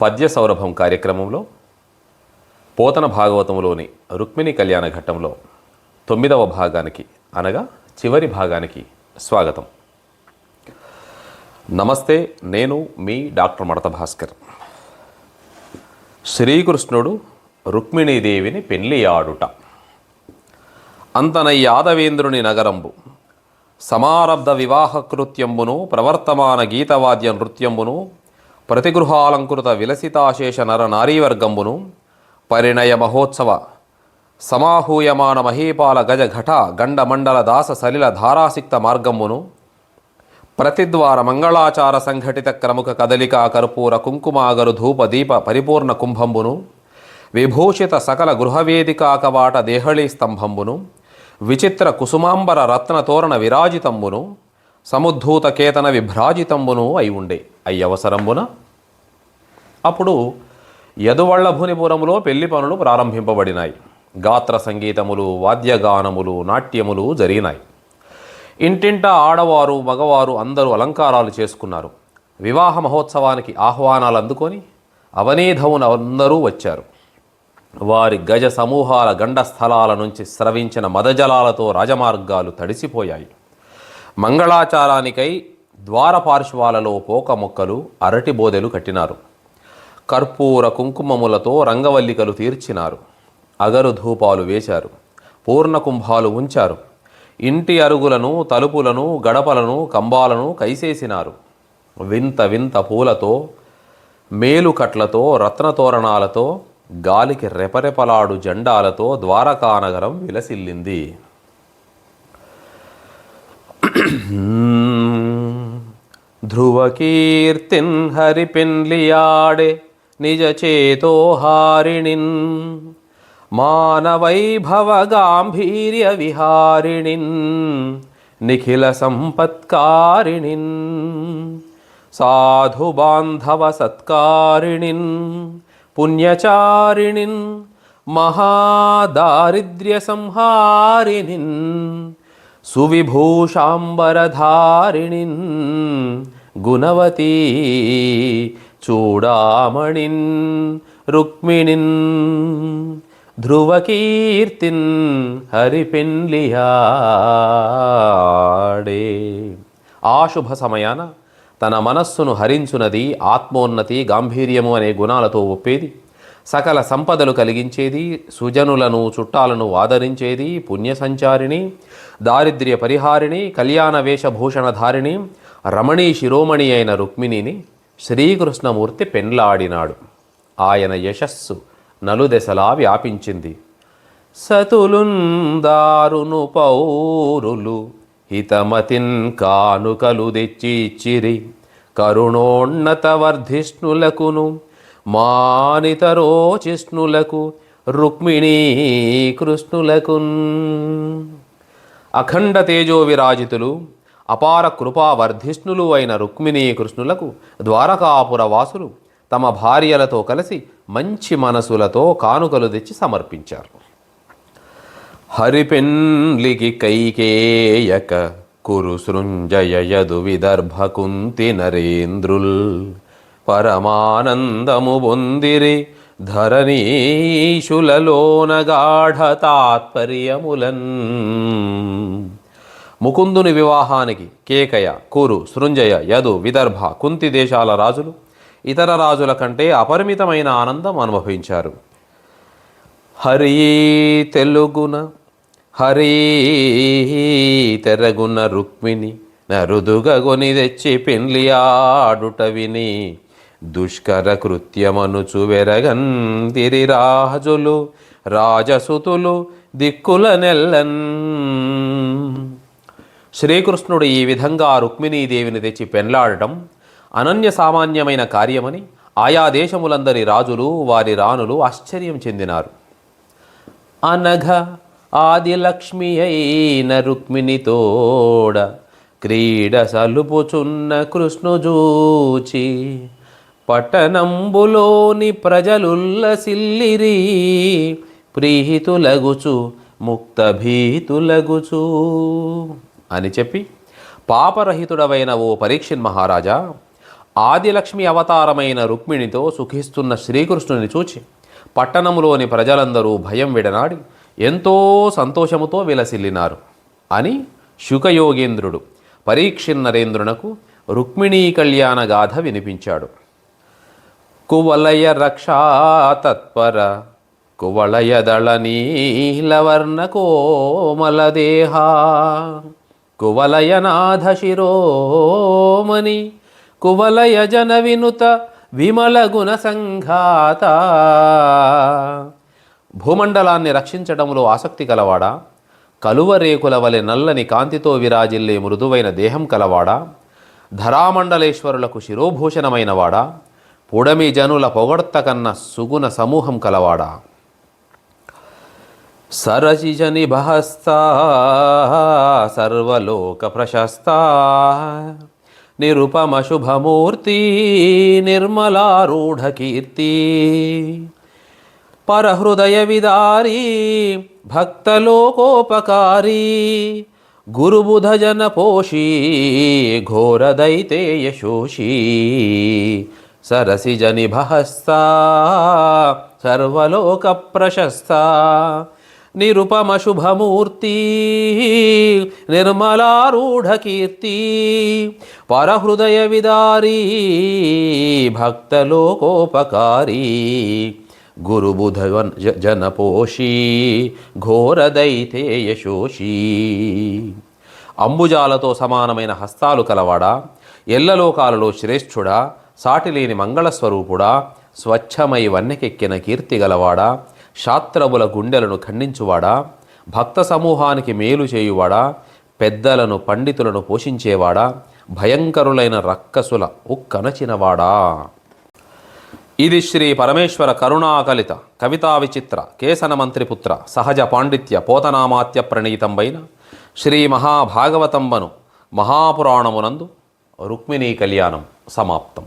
పద్య సౌరభం కార్యక్రమంలో పోతన భాగవతంలోని రుక్మిణి కళ్యాణ ఘట్టంలో తొమ్మిదవ భాగానికి అనగా చివరి భాగానికి స్వాగతం. నమస్తే నేను మీ డాక్టర్ మడత భాస్కర్. శ్రీకృష్ణుడు రుక్మిణీదేవిని పెళ్ళి ఆడుట అంతన యాదవేంద్రుని నగరంబు సమారబ్ధ వివాహ కృత్యంబును ప్రవర్తమాన గీతవాద్య నృత్యంబును ప్రతిగృహాలంకృత విలసితాశేష నర నారీవర్గంబును పరిణయ మహోత్సవ సమాహూయమాన మహీపాల గజ ఘట గండమండల దాస సలిల ధారాసిక్త మార్గంబును ప్రతిద్వార మంగళాచార సంఘటిత క్రముఖ కదలికా కర్పూర కుంకుమాగరు ధూప దీప పరిపూర్ణ కుంభంబును విభూషిత సకల గృహవేదికా కవాట దేహళీ స్తంభంబును విచిత్ర కుసుమాంబర రత్న తోరణ విరాజితంబును సముద్ధూత కేతన విభ్రాజితంబును అయి ఉండే. అయ్యవసరంబున అప్పుడు యదువళ్ళభునిపురములో పెళ్ళి పనులు ప్రారంభింపబడినాయి. గాత్ర సంగీతములు వాద్యగానములు నాట్యములు జరిగినాయి. ఇంటింట ఆడవారు మగవారు అందరూ అలంకారాలు చేసుకున్నారు. వివాహ మహోత్సవానికి ఆహ్వానాలు అందుకొని అవనీధమున అందరూ వచ్చారు. వారి గజ సమూహాల గండ స్థలాల నుంచి స్రవించిన మదజలాలతో రాజమార్గాలు తడిసిపోయాయి. మంగళాచారానికై ద్వారపార్శ్వాలలో పోక మొక్కలు అరటి బోదెలు కట్టినారు. కర్పూర కుంకుమములతో రంగవల్లికలు తీర్చినారు. అగరు ధూపాలు వేశారు. పూర్ణ కుంభాలు ఉంచారు. ఇంటి అరుగులను తలుపులను గడపలను కంబాలను కైసేసినారు. వింత వింత పూలతో మేలుకట్లతో రత్నతోరణాలతో గాలికి రెపరెపలాడు జెండాలతో ద్వారకానగరం విలసిల్లింది. ధ్రువకీర్తిన్ హరిపెన్లియాడే నిజ చేతోహారిణిన్ మానవైభవ గాంభీర్య విహారిణిన్ నిఖిల సంపత్కారిణిన్ సాధు బాంధవ సత్కారిణిన్ పుణ్యచారిణిన్ మహాదారిద్ర్య సంహారిణిన్ సువిభూషాంబరధారిణిన్ గుణవతీ చూడామణిన్ రుక్మిణిన్ ధ్రువకీర్తిన్ హరిపెన్లియాడే ఆ శుభ సమయాన తన మనస్సును హరించునది ఆత్మోన్నతి గాంభీర్యము అనే గుణాలతో ఒప్పేది. సకల సంపదలు కలిగించేది సుజనులను చుట్టాలను ఆదరించేది పుణ్యసంచారిణి దారిద్ర్య పరిహారిణి కళ్యాణ వేషభూషణధారిణి రమణీ శిరోమణి అయిన రుక్మిణిని శ్రీకృష్ణమూర్తి పెండ్లాడినాడు. ఆయన యశస్సు నలుదెసలా వ్యాపించింది. సతులుందారును పౌరులు హితమతిన్ కానుకలు తెచ్చిచ్చిరి కరుణోన్నత వర్ధిష్ణులకును మానితరోచిష్ణులకు రుక్మిణీ కృష్ణులకు అఖండ తేజో విరాజితులు అపార కృపావర్ధిష్ణులు అయిన రుక్మిణీ కృష్ణులకు ద్వారకాపుర వాసులు తమ భార్యలతో కలిసి మంచి మనసులతో కానుకలు తెచ్చి సమర్పించారు. హరిపెన్లికి కైకేయక కురు సృంజయయదు విదర్భకుంతి నరేంద్రుల్ పరమానందము పొందిరి. ధరణీశులలోన గాఢ తాత్పర్యములన్ ముకుందుని వివాహానికి కేకయ కూరు సృంజయ యదు విదర్భ కుంతి దేశాల రాజులు ఇతర రాజుల కంటే అపరిమితమైన ఆనందం అనుభవించారు. హరి తెలుగున హరి తెరగున రుక్మిణి నరుదుగొని తెచ్చి పెండ్లి ఆడుట విని దుష్కర కృత్యమనుచు తిరి రాజులు రాజసుతులు దిక్కుల నెల్లన్. శ్రీకృష్ణుడు ఈ విధంగా రుక్మిణీదేవిని తెచ్చి పెండ్లాడటం అనన్య సామాన్యమైన కార్యమని ఆయా దేశములందరి రాజులు వారి రాణులు ఆశ్చర్యం చెందినారు. అనఘ ఆదిలక్ష్మి అయిన రుక్మిణితోడ క్రీడ సలుపుచున్న కృష్ణుజూచి పట్టణంబులోని ప్రజలుల్లసిల్లిరి ప్రీహితులగుచు ముక్తభీతులగుచు. అని చెప్పి పాపరహితుడవైన ఓ పరీక్షిన్ మహారాజా ఆదిలక్ష్మి అవతారమైన రుక్మిణితో సుఖిస్తున్న శ్రీకృష్ణుని చూచి పట్టణములోని ప్రజలందరూ భయం విడనాడి ఎంతో సంతోషముతో విలసిల్లినారు. అని శుకయోగేంద్రుడు పరీక్షిన్నరేంద్రునకు రుక్మిణీ కళ్యాణ గాథ వినిపించాడు. కువలయ రక్షా తత్పర కువలయ దళ నీలవర్ణ కోమల దేహా కువలయనాథ శిరోమణి కువలయ జన వినుత విమల గుణ సంఘాత భూమండలాన్ని రక్షించడంలో ఆసక్తి కలవాడా కలువరేకుల వలె నల్లని కాంతితో విరాజిల్లే మృదువైన దేహం కలవాడా ధరామండలేశ్వరులకు శిరోభూషణమైనవాడా పొడమి జనుల పొగడత కన్న సుగుణ సమూహం కలవాడా. సరసిజని బహస్తా సర్వలోక ప్రశస్త. నిరుపమశుభమూర్తి నిర్మలారూఢకీర్తి పరహృదయ విదారీ భక్తలోకోపకారీ గురుబుధజన పోషీ ఘోరదైతే యశోషీ సరసిజ సర్వలోక ప్రశస్తా నిరుపమ శుభమూర్తి పరహృదయ విదారీ భక్తలోకోపకారీ గురుబుధ జనపోషీ ఘోరదైతేయశోషీ అంబుజాలతో సమానమైన హస్తాలు కలవాడా? ఎల్లలోకాలలో శ్రేష్ఠుడా? సాటిలేని మంగళస్వరూపుడా స్వచ్ఛమై వన్నెకెక్కిన కీర్తి గలవాడా శాస్త్రముల గుండెలను ఖండించువాడా భక్త సమూహానికి మేలు చేయువాడా పెద్దలను పండితులను పోషించేవాడా భయంకరులైన రక్కసుల ఉక్కనచినవాడా. ఇది శ్రీ పరమేశ్వర కరుణాకలిత కవితా విచిత్ర కేసన మంత్రిపుత్ర సహజ పాండిత్య పోతనామాత్య ప్రణీతంబైన శ్రీ మహాభాగవతంబను మహాపురాణమునందు రుక్మిణీ కళ్యాణం సమాప్తం.